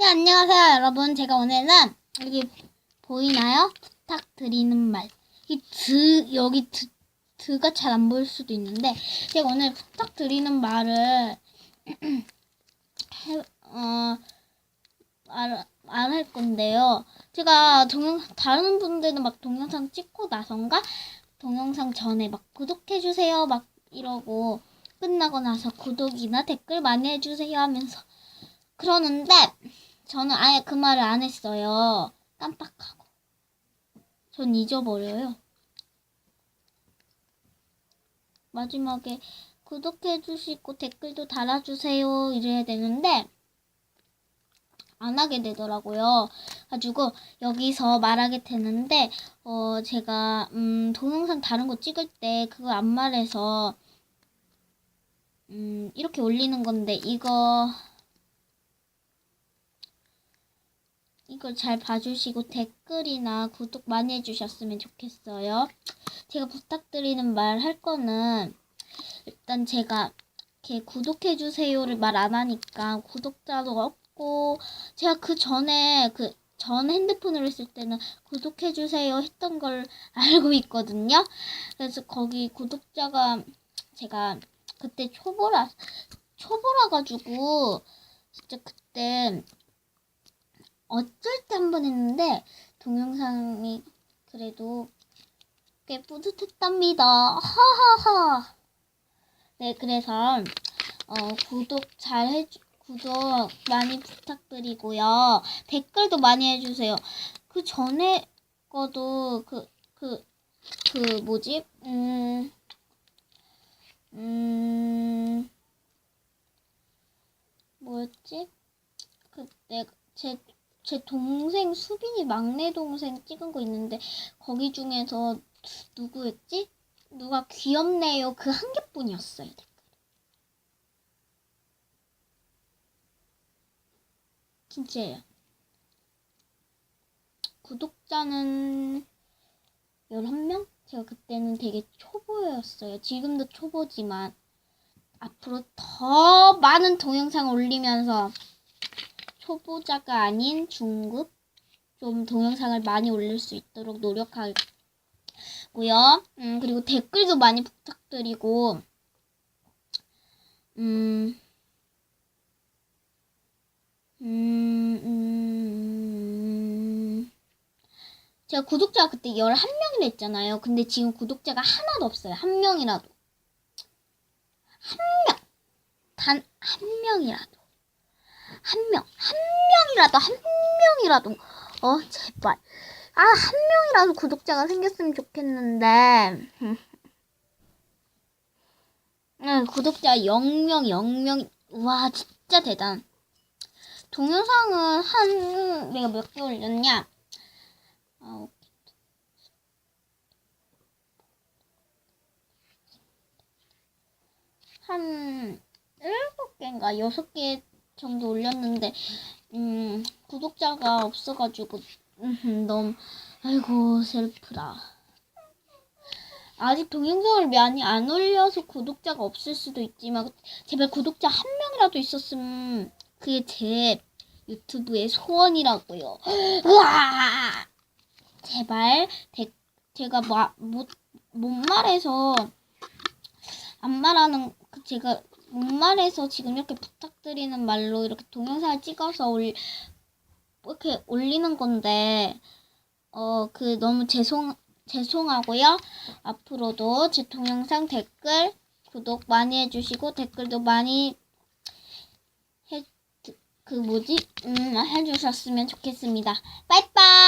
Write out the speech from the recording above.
네, 안녕하세요, 여러분. 제가 오늘은 여기 보이나요? 부탁드리는 말. 이 드, 여기 드, 드가 잘 안 보일 수도 있는데, 제가 오늘 부탁드리는 말을, 해, 어, 말, 말할 건데요. 제가 동영, 다른 분들은 막 동영상 찍고 나선가? 동영상 전에 막 구독해주세요. 막 이러고, 끝나고 나서 구독이나 댓글 많이 해주세요 하면서 그러는데 저는 아예 그 말을 안 했어요. 깜빡하고. 전 잊어버려요. 마지막에 구독해주시고 댓글도 달아주세요 이래야 되는데 안 하게 되더라고요. 가지고 여기서 말하게 되는데 어 제가 음 동영상 다른 거 찍을 때 그걸 안 말해서 음 이렇게 올리는 건데 이거 이걸 잘 봐주시고 댓글이나 구독 많이 해주셨으면 좋겠어요. 제가 부탁드리는 말 할 거는 일단 제가 이렇게 구독해주세요를 말 안 하니까 구독자도 없고 제가 그 전에 그 전 핸드폰으로 했을 때는 구독해주세요 했던 걸 알고 있거든요. 그래서 거기 구독자가 제가 그때 초보라 초보라 가지고 진짜 그때 어쩔 때 한 번 했는데 동영상이 그래도 꽤 뿌듯했답니다. 하하하. 네, 그래서 어, 구독 잘 해주 구독 많이 부탁드리고요. 댓글도 많이 해주세요. 그 전에 거도 그 그 그 뭐지? 음. 음. 뭐였지? 그때 제 제 동생 수빈이 막내 동생 찍은 거 있는데 거기 중에서 누구였지? 누가 귀엽네요 그 한 개뿐이었어요. 댓글. 진짜예요. 구독자는 11명? 제가 그때는 되게 초보였어요. 지금도 초보지만 앞으로 더 많은 동영상을 올리면서 초보자가 아닌 중급 좀 동영상을 많이 올릴 수 있도록 노력하고요. 음, 그리고 댓글도 많이 부탁드리고 음, 음, 음, 제가 구독자가 그때 11명이라 했잖아요. 근데 지금 구독자가 하나도 없어요. 한 명이라도. 한 명. 단 한 명이라도. 한 명, 한 명이라도, 한 명이라도, 어, 제발. 아, 한 명이라도 구독자가 생겼으면 좋겠는데. 응, 구독자 0명, 0명, 와, 진짜 대단. 동영상은 한, 내가 몇 개 올렸냐? 아, 한, 일곱 개인가, 여섯 개 정도 올렸는데 음 구독자가 없어가지고 음, 너무 아이고 슬프다. 아직 동영상을 많이 안 올려서 구독자가 없을 수도 있지만 제발 구독자 한 명이라도 있었으면 그게 제 유튜브의 소원이라고요. 제발 대, 제가 마, 못, 못 말해서 안 말하는 그 제가 못 말해서 지금 이렇게 부탁드리는 말로 이렇게 동영상을 찍어서 올 이렇게 올리는 건데 어 그 너무 죄송 죄송하고요. 앞으로도 제 동영상 댓글 구독 많이 해주시고 댓글도 많이 해 그 뭐지 음 해주셨으면 좋겠습니다. 빠이빠이.